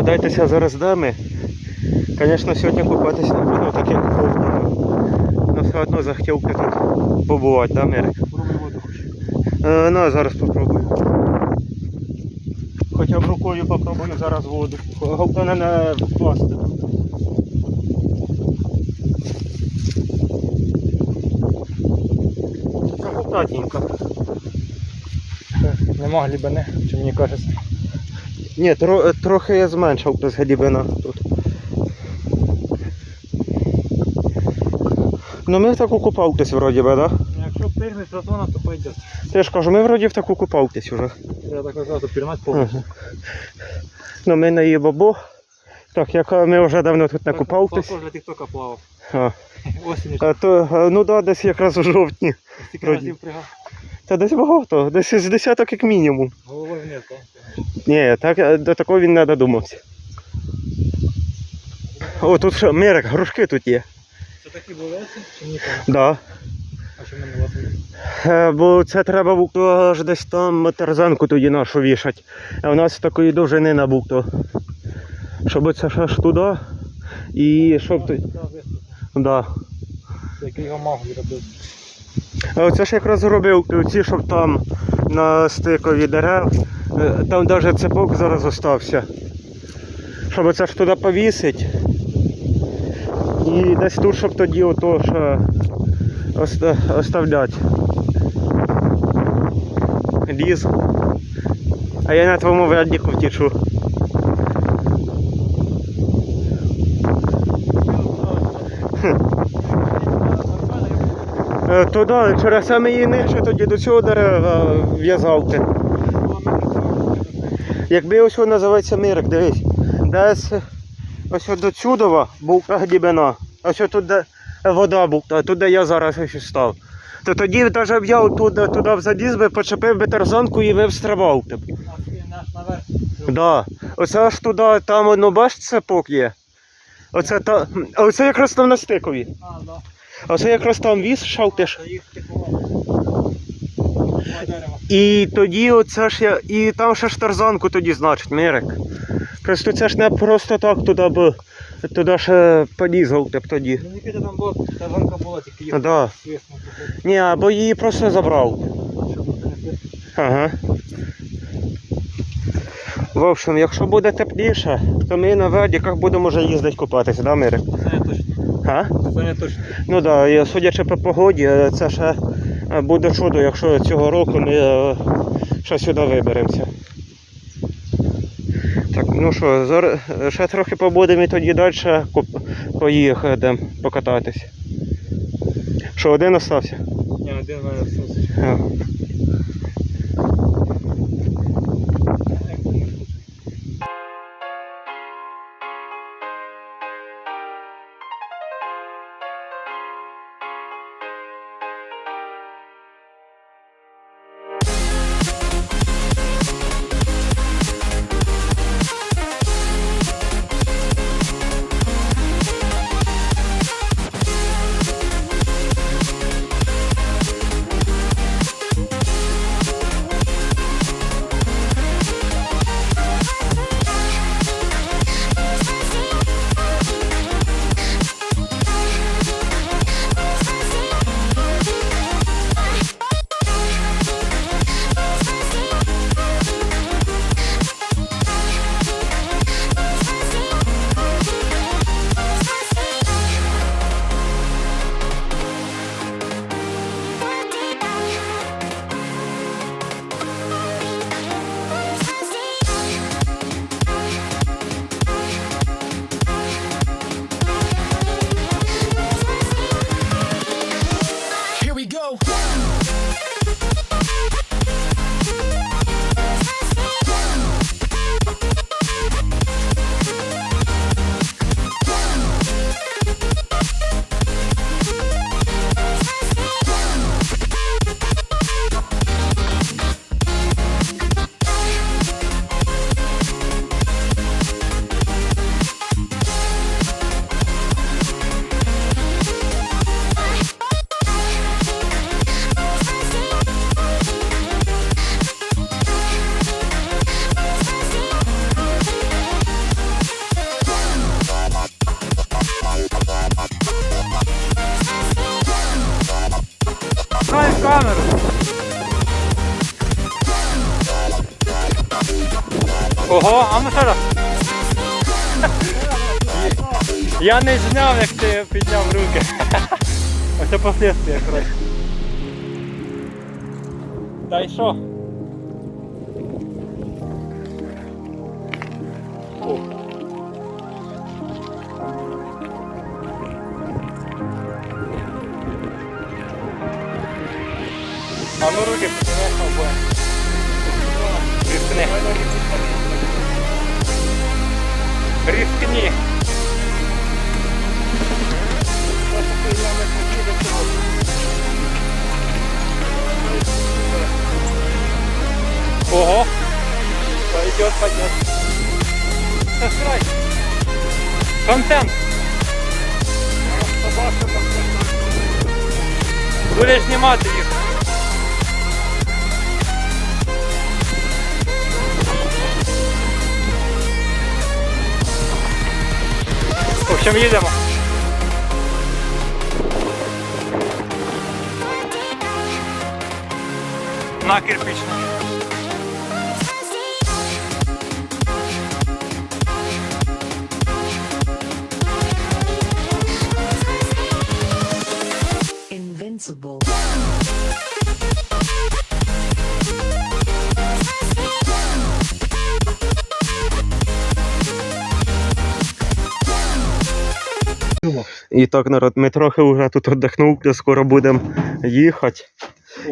Здогадайтеся зараз де ми. Звісно, сьогодні купатися не буду, так як холодно. Але все одно захотів тут побувати, да, Мирик? Пробуй воду хоч. Е, ну, зараз попробую. Хоча б рукою попробую зараз воду. Головне не впасти. Аккуратненько. Нема глибини, чи мені кажеться. Ні, тро, трохи я зменшив без глибина тут. Ну ми в таку купавтесь вроді би, да? Якщо встигнеш розгона, то пойдет. Я ж кажу, ми вроді в таку купавтесь уже. Я так казав, то пірнать повністю. Ага. Ну ми на її бабу. Так, як ми вже давно тут не купавтесь. Також для тіктока плавав. А, Осінь, а то, ну да, десь якраз у жовтні. стільки разів пригав. Та десь багато, десь з десяток як мінімум. Вниз, так? Ні, так, е, до такого він не додумався. О, тут що, Мирик, грушки тут є. Це такі були чи ні? Да. А що мене власне? Е, Бо це треба було аж десь там тарзанку тоді нашу вішати. А у нас такої довжини не було. Щоб це ж аж туди. І щоб тут. Да. Який його мав робив. А оце ж якраз зробив ці, щоб там на стикові дерев. е, Там навіть цепок зараз остався. Щоб це ж туди повісить. І десь тут, щоб тоді ото ж оста- оставляти. Ліз. А я на твоєму вряднику втічу. Е, Туди, через саме її нижче тоді до цього дерева в'язавки. Якби ось воно називається мирик, дивись. Десь ось до Чудова був глибина. Ось тут де вода була, тут де я зараз ось став. То тоді навіть б я туди, туди б заліз би, почепив би тарзанку і вивстрибав. Наш. Да. Оце аж туди, там воно бач цепок є. Оце та. Оце якраз там на стикові. А, да. А Оце якраз там віз. Два дерева. І тоді оце ж я. І там ще ж тарзанку тоді значить, Мирик. Просто це ж не просто так туди б. Туди ще полізав б тоді. Ну, Нікита там була, та гонка була, тільки їх да. Ні, або її просто забрав. Ага. В общем, якщо буде тепліше, то ми на ведіках будемо вже їздити купатися, да, Мирик? А? Це не точно. Ну так, да, судячи по погоді, це ще е, буде чудо, якщо цього року ми е, ще сюди виберемося. Так, ну що, зараз ще трохи побудемо і тоді далі поїхати покататись. Що, один остався? Ні, один в камеру. Ого, а ну ще раз. Я не зняв, як ти підняв руки. Оце последствия, коротше. Та й що? Руки. Рискни. Рискни. Ого. Пойдет, пойдет. Сосрай. Контент. Будеш знімати їх. В общем, їдемо. На кирпичну. Invincible. І так, народ, ми трохи вже тут віддихнули, скоро будемо їхати.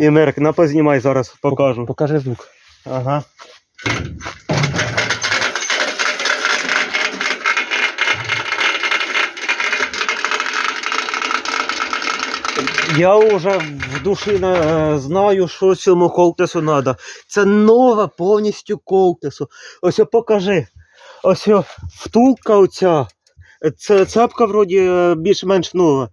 І Мерк, на познімай зараз покажу. Покажи звук. Ага. Я вже в душі не знаю, що цьому колтесу треба. Це нова повністю колтесу. Ось о, покажи. Ось о, втулка оця. Це цепка вроді е, більш-менш нова.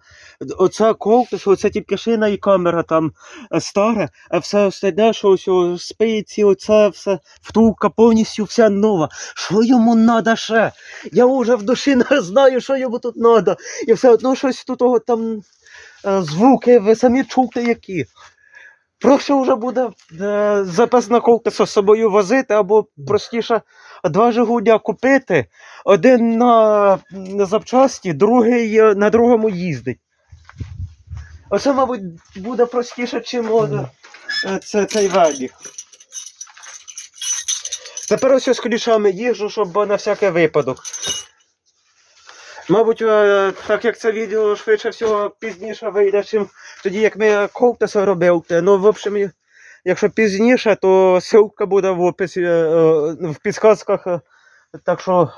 Оця колтес, оця тільки шина і камера там е, стара, а все остальне, що ось спиці, оце все, втулка повністю вся нова. Що йому треба ще? Я вже в душі не знаю, що йому тут треба. І все одно щось тут там е, звуки, ви самі чуєте які. Проще вже буде е, запас на з собою возити, або простіше два Жигуля купити, один на, на запчасті, другий на другому їздить. Оце, мабуть, буде простіше, чим е, це, цей велик. Тепер ось з колішами їжджу, щоб на всякий випадок. Мабуть, е, так як це відео швидше всього пізніше вийде, чим тоді, як ми ковтеса робив. Ну, в общем, якщо пізніше, то ссылка буде в описі, е, е, в підсказках. Так що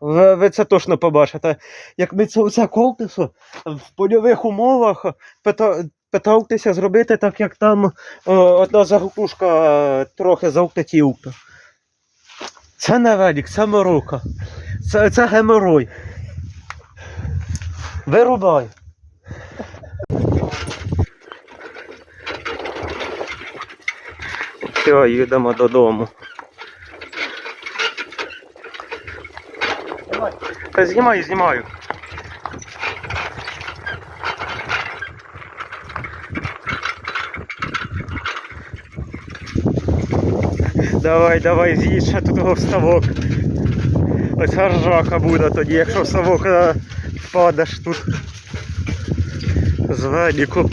ви, ви це точно побачите. Як ми це оце ковтесо в польових умовах пита, питавтеся зробити так, як там одна заглушка е, трохи завтатівка. Це не велик, це морока. Це, це геморой. Вирубай. Все, їдемо додому. Та знімаю, знімаю. Давай, давай, з'їдь ще тут того в ставок. Ось гаржака буде тоді, якщо в ставок е, впадеш тут. З велику.